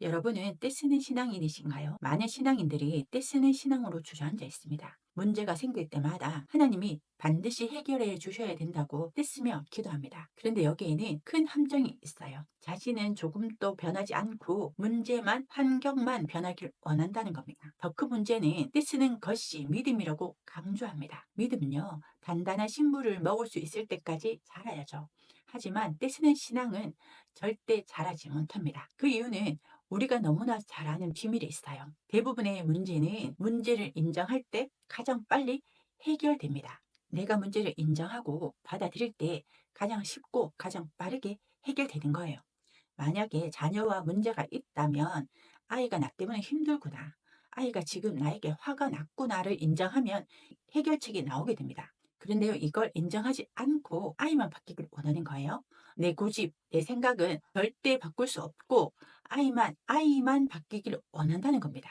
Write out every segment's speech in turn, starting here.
여러분은 떼쓰는 신앙인이신가요? 많은 신앙인들이 떼쓰는 신앙으로 주저앉아 있습니다. 문제가 생길 때마다 하나님이 반드시 해결해 주셔야 된다고 떼쓰며 기도합니다. 그런데 여기에는 큰 함정이 있어요. 자신은 조금도 변하지 않고 문제만, 환경만 변하길 원한다는 겁니다. 더 큰 문제는 떼쓰는 것이 믿음이라고 강조합니다. 믿음은요, 단단한 식물을 먹을 수 있을 때까지 자라야죠. 하지만 떼쓰는 신앙은 절대 자라지 못합니다. 그 이유는 우리가 너무나 잘 아는 비밀이 있어요. 대부분의 문제는 문제를 인정할 때 가장 빨리 해결됩니다. 내가 문제를 인정하고 받아들일 때 가장 쉽고 가장 빠르게 해결되는 거예요. 만약에 자녀와 문제가 있다면 아이가 나 때문에 힘들구나. 아이가 지금 나에게 화가 났구나를 인정하면 해결책이 나오게 됩니다. 그런데요, 이걸 인정하지 않고 아이만 바뀌길 원하는 거예요. 내 고집, 내 생각은 절대 바꿀 수 없고 아이만, 아이만 바뀌기를 원한다는 겁니다.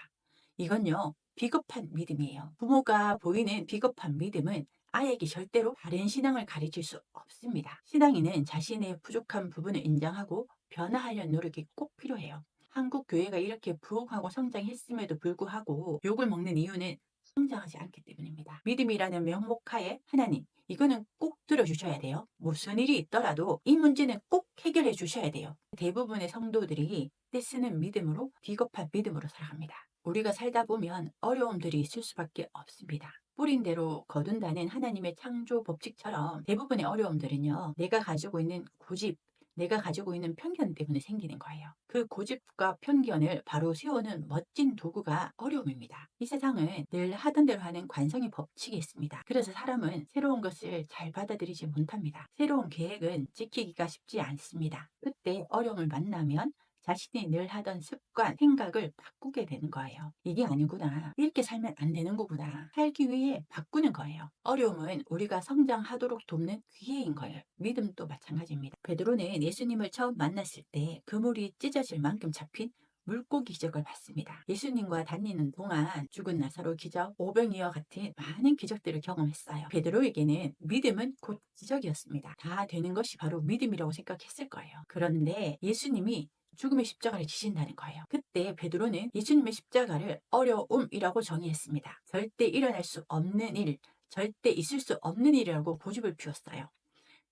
이건요, 비겁한 믿음이에요. 부모가 보이는 비겁한 믿음은 아이에게 절대로 바른 신앙을 가르칠 수 없습니다. 신앙인은 자신의 부족한 부분을 인정하고 변화하려는 노력이 꼭 필요해요. 한국 교회가 이렇게 부흥하고 성장했음에도 불구하고 욕을 먹는 이유는 성장하지 않기 때문입니다. 믿음이라는 명목하에 하나님, 이거는 꼭 들어주셔야 돼요. 무슨 일이 있더라도 이 문제는 꼭 해결해 주셔야 돼요. 대부분의 성도들이 떼쓰는 믿음으로 비겁한 믿음으로 살아갑니다. 우리가 살다 보면 어려움들이 있을 수밖에 없습니다. 뿌린 대로 거둔다는 하나님의 창조 법칙처럼 대부분의 어려움들은요, 내가 가지고 있는 고집, 내가 가지고 있는 편견 때문에 생기는 거예요. 그 고집과 편견을 바로 세우는 멋진 도구가 어려움입니다. 이 세상은 늘 하던 대로 하는 관성의 법칙이 있습니다. 그래서 사람은 새로운 것을 잘 받아들이지 못합니다. 새로운 계획은 지키기가 쉽지 않습니다. 그때 어려움을 만나면 자신이 늘 하던 습관, 생각을 바꾸게 되는 거예요. 이게 아니구나. 이렇게 살면 안 되는 거구나. 살기 위해 바꾸는 거예요. 어려움은 우리가 성장하도록 돕는 기회인 거예요. 믿음도 마찬가지입니다. 베드로는 예수님을 처음 만났을 때 그물이 찢어질 만큼 잡힌 물고기 기적을 봤습니다. 예수님과 다니는 동안 죽은 나사로 기적, 오병이어 같은 많은 기적들을 경험했어요. 베드로에게는 믿음은 곧 기적이었습니다. 다 되는 것이 바로 믿음이라고 생각했을 거예요. 그런데 예수님이 죽음의 십자가를 지신다는 거예요. 그때 베드로는 예수님의 십자가를 어려움이라고 정의했습니다. 절대 일어날 수 없는 일, 절대 있을 수 없는 일이라고 고집을 피웠어요.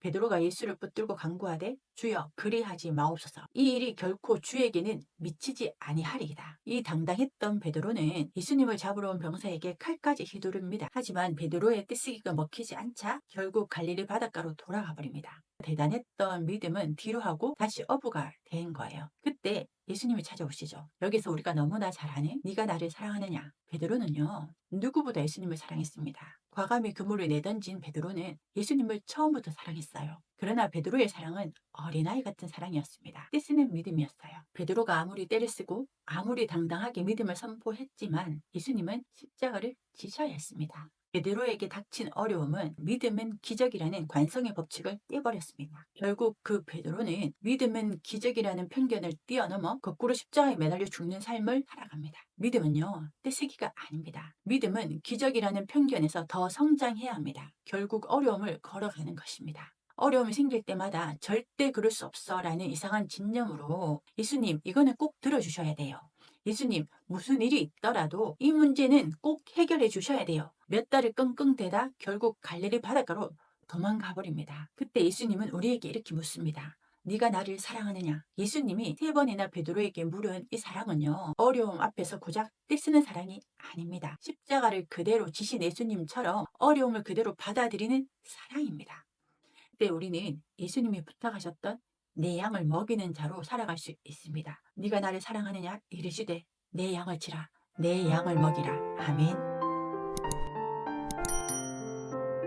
베드로가 예수를 붙들고 간구하되 주여 그리하지 마옵소서. 이 일이 결코 주에게는 미치지 아니하리이다. 이 당당했던 베드로는 예수님을 잡으러 온 병사에게 칼까지 휘두릅니다. 하지만 베드로의 떼쓰기가 먹히지 않자 결국 갈릴리 바닷가로 돌아가 버립니다. 대단했던 믿음은 뒤로 하고 다시 어부가 된 거예요. 그때 예수님이 찾아오시죠. 여기서 우리가 너무나 잘 아는 네가 나를 사랑하느냐. 베드로는요. 누구보다 예수님을 사랑했습니다. 과감히 그물을 내던진 베드로는 예수님을 처음부터 사랑했어요. 그러나 베드로의 사랑은 어린아이 같은 사랑이었습니다. 떼쓰는 믿음이었어요. 베드로가 아무리 때를 쓰고 아무리 당당하게 믿음을 선포했지만 예수님은 십자가를 지셔야 했습니다. 베드로에게 닥친 어려움은 믿음은 기적이라는 관성의 법칙을 깨버렸습니다. 결국 그 베드로는 믿음은 기적이라는 편견을 뛰어넘어 거꾸로 십자가에 매달려 죽는 삶을 살아갑니다. 믿음은요, 떼쓰기가 아닙니다. 믿음은 기적이라는 편견에서 더 성장해야 합니다. 결국 어려움을 걸어가는 것입니다. 어려움이 생길 때마다 절대 그럴 수 없어 라는 이상한 진념으로 예수님, 이거는 꼭 들어주셔야 돼요. 예수님, 무슨 일이 있더라도 이 문제는 꼭 해결해 주셔야 돼요. 몇 달을 끙끙대다 결국 갈릴리 바닷가로 도망가 버립니다. 그때 예수님은 우리에게 이렇게 묻습니다. 네가 나를 사랑하느냐? 예수님이 세 번이나 베드로에게 물은 이 사랑은요. 어려움 앞에서 고작 떼쓰는 사랑이 아닙니다. 십자가를 그대로 지신 예수님처럼 어려움을 그대로 받아들이는 사랑입니다. 그때 우리는 예수님이 부탁하셨던 내 양을 먹이는 자로 살아갈 수 있습니다. 네가 나를 사랑하느냐? 이르시되 내 양을 치라. 내 양을 먹이라. 아멘.